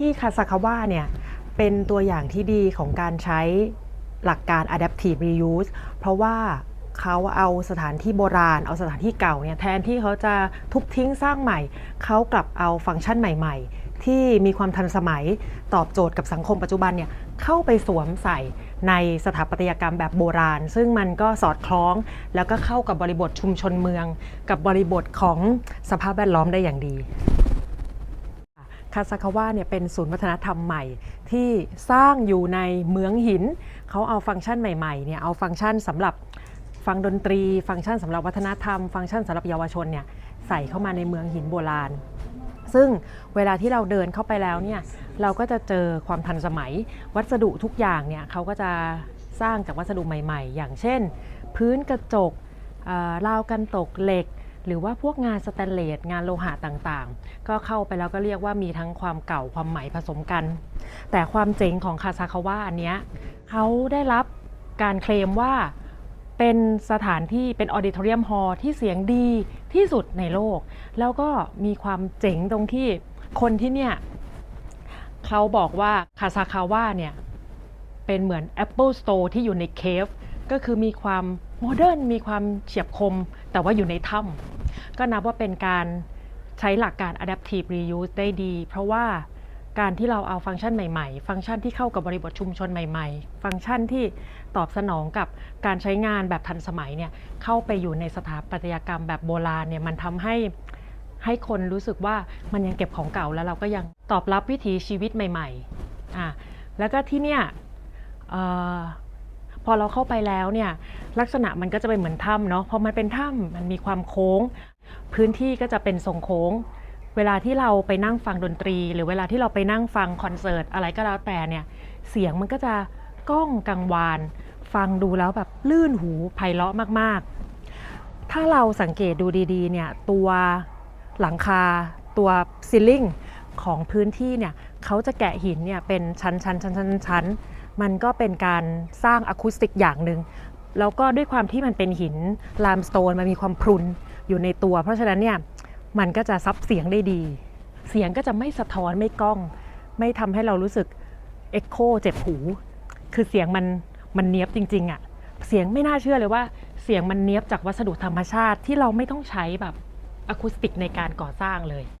ที่คาซาคาวะเนี่ยเป็นตัวอย่างที่ดีของการใช้หลักการ adaptive reuse เพราะว่าเขาเอาสถานที่โบราณ เอาสถานที่เก่าเนี่ยแทนที่เขาจะทุบทิ้งสร้างใหม่ เขากลับเอาฟังก์ชันใหม่ ๆ ที่มีความทันสมัยตอบโจทย์กับสังคมปัจจุบันเนี่ยเข้าไปสวมใส่ในสถาปัตยกรรมแบบโบราณ ซึ่งมันก็สอดคล้อง แล้วก็เข้ากับบริบทชุมชนเมือง กับบริบทของสภาพแวดล้อมได้อย่างดี คาซาคาวะเนี่ยเป็นศูนย์วัฒนธรรมใหม่ ที่สร้างอยู่ในเมืองหิน เขาเอาฟังก์ชันใหม่ๆเนี่ยเอาฟังก์ชันสำหรับฟังดนตรี ฟังก์ชันสำหรับวัฒนธรรม ฟังก์ชันสำหรับเยาวชนเนี่ยใส่เข้ามาในเมืองหินโบราณ ซึ่งเวลาที่เราเดินเข้าไปแล้วเนี่ยเราก็จะเจอความทันสมัย วัสดุทุกอย่างเนี่ยเขาก็จะสร้างจากวัสดุใหม่ ๆ อย่างเช่น พื้นกระจกราวกันตกเหล็ก หรือว่าพวกงานสแตนเลสงานโลหะต่างๆ ก็เข้าไปแล้วก็เรียกว่ามีทั้งความเก่าความใหม่ผสมกัน แต่ความเจ๋งของคาซาคาวะอันเนี้ยเขาได้รับการเคลมว่าเป็นสถานที่เป็นออดิทอเรียมฮอลที่เสียงดีที่สุดในโลก แล้วก็มีความเจ๋งตรงที่คนที่เนี่ยเขาบอกว่าคาซาคาวะเนี่ยเป็นเหมือน Apple Store ที่อยู่ในเคฟก็คือมีความโมเดิร์นมีความเฉียบคม แต่ว่าอยู่ในถ้ำ ก็นับว่าเป็นการใช้หลักการ adaptive reuse ได้ดี เพราะว่าการที่เราเอาฟังก์ชันใหม่ๆ ฟังก์ชันที่เข้ากับบริบทชุมชนใหม่ ๆ ฟังก์ชันที่ตอบสนองกับการใช้งานแบบทันสมัยเนี่ยเข้าไปอยู่ในสถาปัตยกรรมแบบโบราณเนี่ยมันทำให้ให้คนรู้สึกว่ามันยังเก็บของเก่าแล้วเราก็ยังตอบรับวิถีชีวิตใหม่ๆอะแล้วก็ที่เนี่ย พอเราเข้าไปแล้วเนี่ยลักษณะมันก็จะเป็นเหมือนถ้ำเนาะพอมันเป็นถ้ำมันมีความโค้ง พื้นที่ก็จะเป็นทรงโค้ง เวลาที่เราไปนั่งฟังดนตรี หรือเวลาที่เราไปนั่งฟังคอนเสิร์ตอะไรก็แล้วแต่เนี่ยเสียงมันก็จะก้องกังวาน ฟังดูแล้วแบบลื่นหูไพเราะมากๆ ถ้าเราสังเกตดูดีๆเนี่ยตัวหลังคาตัวซีลิ่งของพื้นที่เนี่ยเขาจะแกะหินเนี่ยเป็นชั้นชั้นชั้นชั้นชั้น มันก็เป็นการสร้างอะคูสติกอย่างหนึ่งแล้วก็ด้วยความที่มันเป็นหินลามสโตนมันมีความพรุนอยู่ในตัว เพราะฉะนั้นเนี่ยมันก็จะซับเสียงได้ดี เสียงก็จะไม่สะท้อนไม่ก้อง ไม่ทำให้เรารู้สึกเอ็กโคเจ็บหู คือเสียงมันมันเนี้ยบจริงๆอะ่ะเสียงไม่น่าเชื่อเลยว่าเสียงมันเนี้ยบจากวัสดุธรรมชาติที่เราไม่ต้องใช้แบบอะคูสติกในการก่อสร้างเลย